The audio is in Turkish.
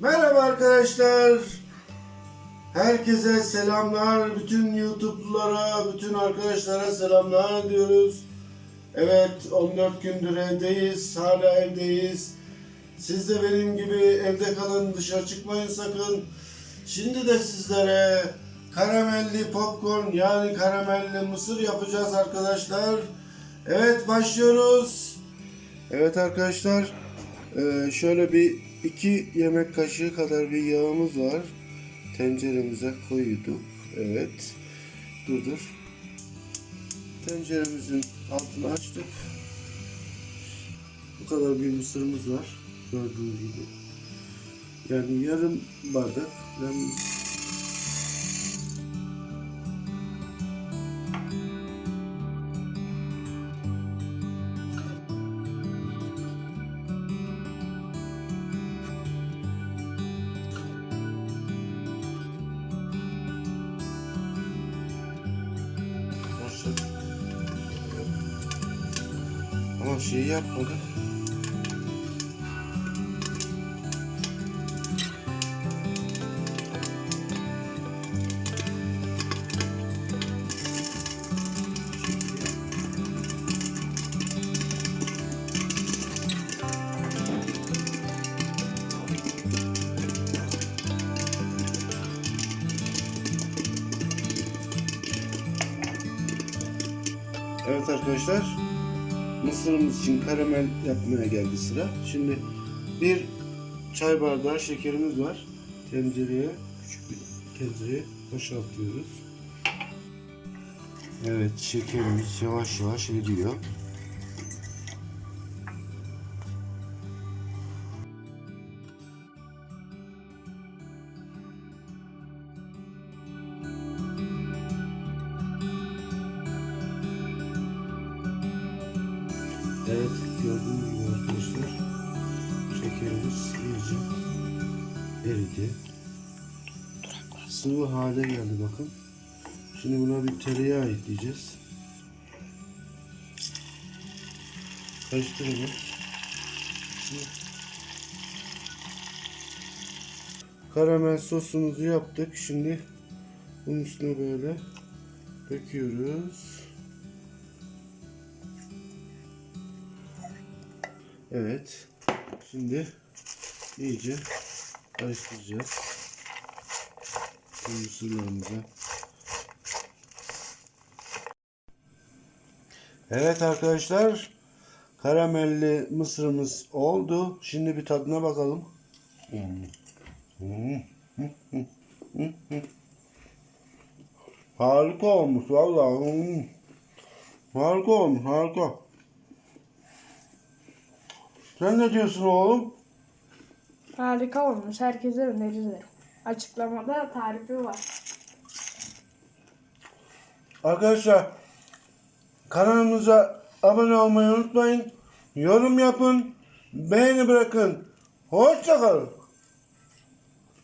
Merhaba arkadaşlar. Herkese selamlar. Bütün YouTube'lulara, bütün arkadaşlara selamlar diyoruz. Evet 14 gündür evdeyiz. Hala evdeyiz. Siz de benim gibi evde kalın. Dışarı çıkmayın sakın. Şimdi de sizlere karamelli popcorn yani karamelli mısır yapacağız arkadaşlar. Evet başlıyoruz. Evet arkadaşlar ee, şöyle bir iki yemek kaşığı kadar bir yağımız var. Tenceremize koyduk. Evet. Dur dur. Tenceremizin altını açtık. Bu kadar bir mısırımız var. Gördüğünüz gibi. Yani yarım bardak. Ben Ama şeyi yapmadık. Evet arkadaşlar. Mısırımız için karamel yapmaya geldi sıra. Şimdi bir çay bardağı şekerimiz var. Tencereye, küçük bir tencereye boşaltıyoruz. Evet şekerimiz yavaş yavaş eriyor. Evet gördüğünüz gibi arkadaşlar şekerimiz iyice eridi. Sıvı hale geldi bakın. Şimdi buna bir tereyağı ekleyeceğiz. Karıştıralım. Şimdi karamel sosumuzu yaptık. Şimdi bunun üstüne böyle döküyoruz. Evet. Şimdi iyice karıştıracağız. Bu mısırlarımıza. Evet arkadaşlar. Karamelli mısırımız oldu. Şimdi bir tadına bakalım. Harika olmuş vallahi. Harika olmuş harika. Sen ne diyorsun oğlum? Harika olmuş. Herkese öneririm. Açıklamada tarifi var. Arkadaşlar kanalımıza abone olmayı unutmayın. Yorum yapın. Beğeni bırakın. Hoşçakalın.